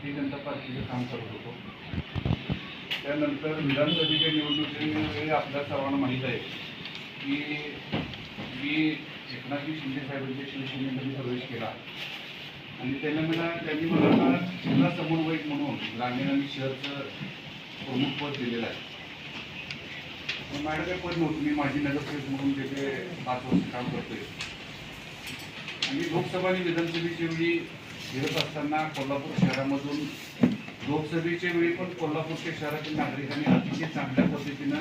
भारतीय जनता पार्टीचं काम करत होतो. त्यानंतर विधानसभेच्या निवडणुकीवेळी आपल्या सर्वांना माहीत आहे की मी एकनाथजी शिंदे साहेबांच्या शिवसेनेमध्ये प्रवेश केला. आणि त्यांना मला त्यांनी मला जिल्हा समन्वयक म्हणून ग्रामीण आणि शहरचं प्रमुख पद दिलेलं आहे. पण माझ्याकडे पद नव्हतं. मी माझी नगरसेवक म्हणून तिथे पाच वर्ष काम करतोय. आणि लोकसभा आणि विधानसभेच्या वेळी फिरत असताना कोल्हापूर शहरामधून लोकसभेच्या वेळी पण कोल्हापूरच्या शहरातील नागरिकांनी अतिशय चांगल्या पद्धतीनं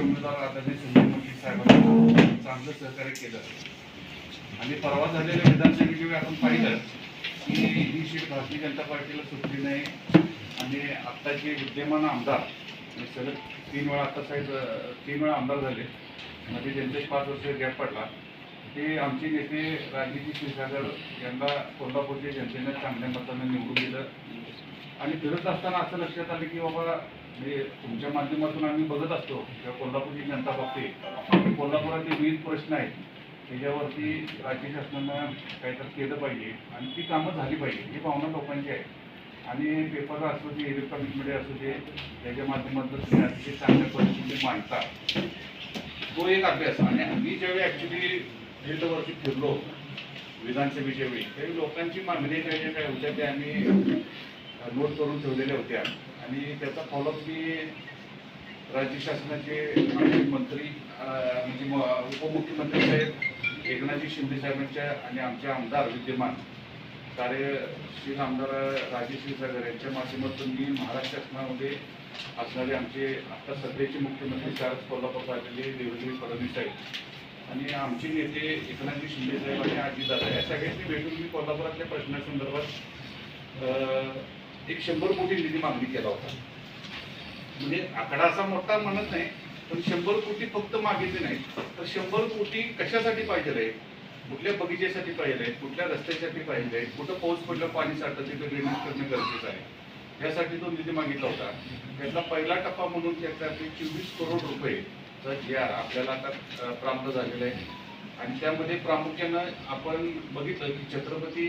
उमेदवार आदरणीय संजय मंत्री साहेबांना चांगलं सहकार्य केलं. आणि परवा झालेल्या विधानसभेच्या वेळी आपण पाहिलं की ही सीट भारतीय जनता पार्टीला सुटली नाही आणि आत्ताचे विद्यमान आमदार म्हणजे सलग तीन वेळा आत्ता साहेब तीन वेळा आमदार झाले. म्हणजे मध्ये त्यांचे पाच वर्ष गॅप पडला. ते आमचे नेते राजनीती क्षीरसागर यांना कोल्हापूरच्या जनतेनं चांगल्या मतानं निवडून दिलं. आणि फिरत असताना असं लक्षात आलं की बाबा म्हणजे तुमच्या माध्यमातून आम्ही बघत असतो किंवा कोल्हापूरची जनता बघते. की विविध प्रश्न आहेत. त्याच्यावरती राज्य शासनानं काहीतरी केलं पाहिजे आणि ती कामं झाली पाहिजे. ही भावना लोकांची आहे. आणि पेपर असू दे इलेक्ट्रॉनिक मीडिया असू दे त्याच्या माध्यमातून तुम्ही अतिशय चांगल्या पद्धतीने मांडता. तो एक अभ्यास. आणि आम्ही ज्यावेळी ॲक्च्युली वर्षी फिरलो विधानसभेच्या वेळी. त्यावेळी लोकांची मागणी काही ना काय होत्या त्या आम्ही नोट करून ठेवलेल्या होत्या आणि त्याचा फॉलोअप मी राज्य शासनाचे मंत्री म्हणजे उपमुख्यमंत्री साहेब एकनाथजी शिंदे साहेबांच्या आणि आमचे आमदार विद्यमान कार्यशील आमदार राजेश क्षीरसागर यांच्या माध्यमातून मी महाराष्ट्र शासनामध्ये असणारे आमचे आता सध्याचे मुख्यमंत्री शरद कोल्हापूर आलेले देवेंद्र फडणवीस साहेब आणि आमचे नेते एकनाथजी शिंदे साहेब आणि अजितदादा या सगळ्यांनी भेटून मी कोल्हापुरातल्या प्रश्नासंदर्भात अं, एक शंभर कोटी निधी मागणी केला होता. म्हणजे आकडा असा मोठा म्हणत नाही पण शंभर कोटी फक्त मागितले नाही तर शंभर कोटी कशासाठी पाहिजे आहे कुठल्या बगीचेसाठी पाहिजे आहेत कुठल्या रस्त्यासाठी पाहिजे आहेत कुठं पाऊस पडलं पाणी साठतं तिथं ड्रेनेज करणं गरजेचं आहे. यासाठी तो निधी मागितला होता. त्यातला पहिला टप्पा म्हणून त्यासाठी चोवीस करोड रुपये तर जे आपल्याला आता प्राप्त झालेलं आहे. आणि त्यामध्ये प्रामुख्यानं आपण बघितलं की छत्रपती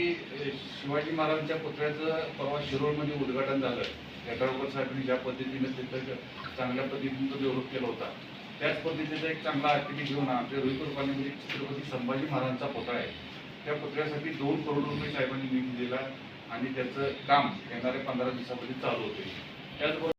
शिवाजी महाराजांच्या पुतळ्याचं परवा शिरोळमध्ये उद्घाटन झालं. यड्रावकर साहेबांनी ज्या पद्धतीने तिथं चांगल्या पद्धतीने तो डेव्हलप केला होता. त्याच पद्धतीचा एक चांगला आर्किटेक्ट घेऊन आमच्या रोहित पाण्यामध्ये म्हणजे छत्रपती संभाजी महाराजांचा पुतळा आहे. त्या पुतळ्यासाठी दोन करोड रुपये साहेबांनी निधी दिला आणि त्याचं काम येणाऱ्या पंधरा दिवसामध्ये चालू होते. त्याचबरोबर